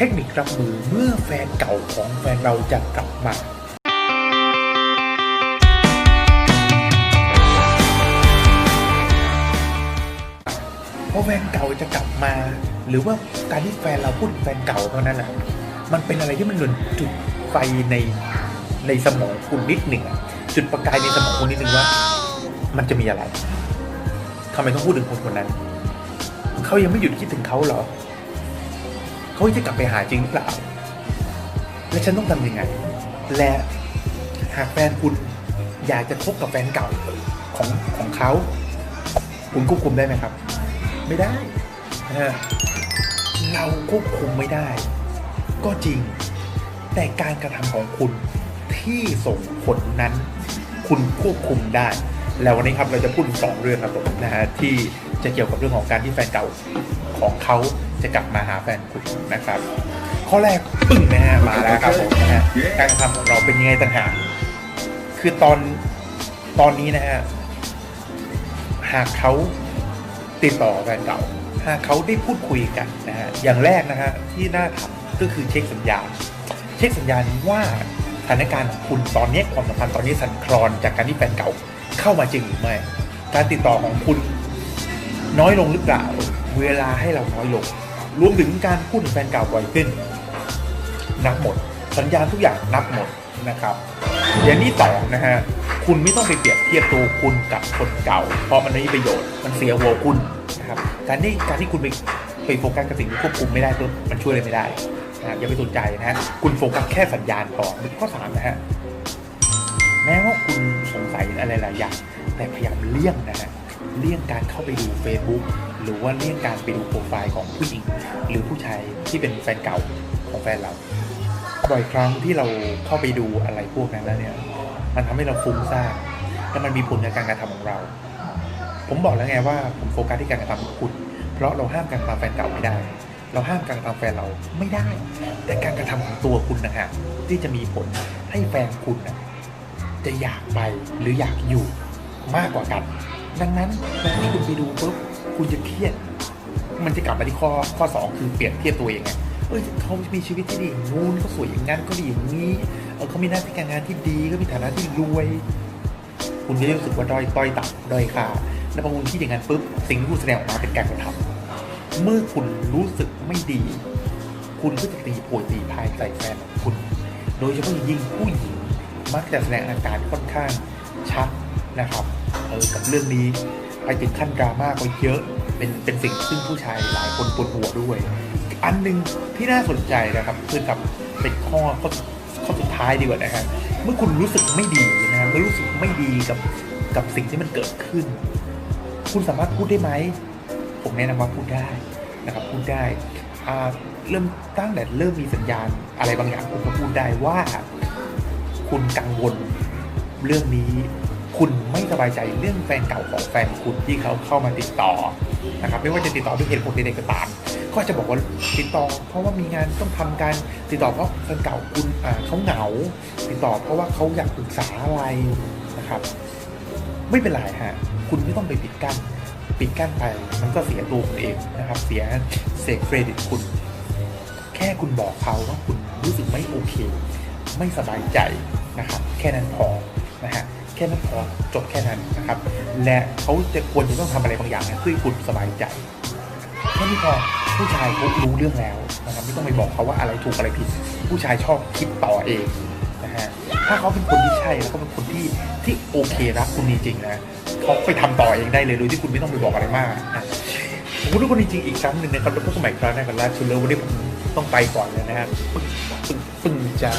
เทคนิครับมือเมื่อแฟนเก่าของแฟนเราจะกลับมาเพราะแฟนเก่าจะกลับมา หรือว่าการที่แฟนเราพูดถึงแฟนเก่าเท่านั้นแหละมันเป็นอะไรที่มันหมือนจุดไฟในในสมองคุณนิดหนึ่งจุดประกายในสมองคุณนิดหนึ่งว่า มันจะมีอะไรทำไมต้องพูดถึงคนคนนั้น เขายังไม่หยุดคิดถึงเขาเหรอ เขาจะกลับไปหาจริงหรือเปล่า และฉันต้องทำยังไง และหากแฟนคุณอยากจะคบกับแฟนเก่าของของเขา คุณควบคุมได้ไหมครับ ไม่ได้ เราควบคุมไม่ได้ ก็จริง แต่การกระทำของคุณที่ส่งผลนั้น คุณควบคุมได้ แล้ววันนี้ครับเราจะพูดถึงสองเรื่องครับผมนะฮะที่จะเกี่ยวกับเรื่องของการที่แฟนเก่าของเขา จะกลับมาหาแฟนคุณนะครับ ข้อแรกปึ้งนะฮะมาแล้วครับผมนะฮะการกระทำของเราเป็นยังไงต่างหากคือตอนตอนนี้นะฮะหากเขาติดต่อแฟนเก่า หากเขาได้พูดคุยกันนะฮะอย่างแรกนะฮะที่น่าทำก็คือเช็คสัญญาณเช็คสัญญาณว่าสถานการณ์ของคุณตอนนี้ความสัมพันธ์ตอนนี้สั่นคลอนจากการที่แฟนเก่าเข้ามาจริงหรือไม่การติดต่อของคุณน้อยลงหรือเปล่า เวลาให้เราน้อยลง รวมถึงการพูดถึงแฟนเก่าบ่อยขึ้น นับหมด สัญญาณทุกอย่างนับหมดนะครับอย่างที่สองนะฮะคุณไม่ต้องไปเปรียบเทียบตัวคุณกับคนเก่า เพราะมันไม่มีประโยชน์มันเสียหัวคุณนะครับการที่การที่คุณไปไปโฟกัสกับสิ่งที่ควบคุมไม่ได้ปุ๊บมันช่วยอะไรไม่ได้นะอย่าไปสนใจนะฮะคุณโฟกัสแค่สัญญาณพอหรือข้อสามนะฮะแม้ว่าคุณสงสัยอะไรหลายอย่างแต่พยายามเลี่ยงนะฮะ เลี่ยงการเข้าไปดู Facebook หรือว่าเลี่ยงการไปดูโปรไฟล์ของผู้หญิง หรือผู้ชายที่เป็นแฟนเก่าของแฟนเรา บ่อยครั้งที่เราเข้าไปดูอะไรพวกนั้นแล้วเนี่ย มันทำให้เราฟุ้งซ่านและมันมีผลในการกระทำของเรา ผมบอกแล้วไงว่าผมโฟกัสที่การกระทำของคุณ เพราะเราห้ามการกระทำแฟนเก่าไม่ได้ เราห้ามการกระทำแฟนเราไม่ได้ แต่การกระทำของตัวคุณนะฮะที่จะมีผลให้แฟนคุณนะจะอยากไปหรืออยากอยู่มากกว่ากัน ดังนั้นการที่คุณไปดูปุ๊บคุณจะเครียด มันจะกลับมาที่ข้อข้อสองคือเปรียบเทียบตัวเองไงเอ้ยเขามีชีวิตที่ดีอย่างงู้นเขาสวยอย่างนั้นก็ดีอย่างนี้เออเขามีหน้าที่การงานที่ดีก็มีฐานะที่รวย คุณจะรู้สึกว่าด้อยต้อยต่ำด้อยค่าแล้วพอคุณคิดอย่างนั้นปุ๊บสิ่งที่คุณแสดงออกมาเป็นการกระทำเมื่อคุณรู้สึกไม่ดี คุณก็จะตีโพยตีพายใส่แฟนของคุณ โดยเฉพาะยิ่งผู้หญิงมักจะแสดงอาการค่อนข้างชัดนะครับ เออกับเรื่องนี้ ไปถึงขั้นดราม่าก็เยอะเป็นเป็นสิ่งซึ่งผู้ชายหลายคนปวดหัวด้วย อันหนึ่งที่น่าสนใจนะครับคือกับเป็นข้อข้อข้อสุดท้ายดีกว่านะฮะเมื่อคุณรู้สึกไม่ดีนะฮะเมื่อรู้สึกไม่ดีกับกับสิ่งที่มันเกิดขึ้น คุณสามารถพูดได้ไหมผมแนะนำว่าพูดได้นะครับพูดได้เริ่มตั้งแต่เริ่มมีสัญญาณอะไรบางอย่างคุณก็พูดได้ว่า คุณกังวลเรื่องนี้ คุณไม่สบายใจเรื่องแฟนเก่าของแฟนคุณที่เขาเข้ามาติดต่อนะครับไม่ว่าจะติดต่อด้วยเหตุผลใดๆก็ตามก็จะบอกว่าติดต่อ เพราะว่ามีงานต้องทำการติดต่อเพราะแฟนเก่าคุณเขาเหงา ติดต่อเพราะว่าเขาอยากปรึกษาอะไรนะครับ ไม่เป็นไรฮะคุณไม่ต้องไปปิดกั้นปิดกั้นไปมันก็เสียตัวคุณเองนะครับ เสียเสียเครดิตคุณ แค่คุณบอกเขาว่าคุณรู้สึกไม่โอเค ไม่สบายใจนะครับ แค่นั้นพอนะฮะ แค่นั้นพอจบแค่นั้นนะครับ และเขาจะควรจะต้องทำอะไรบางอย่างเพื่อให้คุณสบายใจแค่นี้พอผู้ชายเขารู้เรื่องแล้วนะครับไม่ต้องไปบอกเขาว่าอะไรถูกอะไรผิด ผู้ชายชอบคิดต่อเองนะฮะถ้าเขาเป็นคนที่ใช่แล้วก็เป็นคนที่ที่โอเครักคุณจริงๆนะเขาไปทำต่อเองได้เลยโดยที่คุณไม่ต้องไปบอกอะไรมากนะขอบคุณทุกคนจริงๆอีกครั้งหนึ่งนะครับแล้วกันใหม่ครั้งหน้ากับลาชูเลอร์วันนี้ผมต้องไปก่อนเลยนะฮะปึ้งปึ้งปึ้งจ้า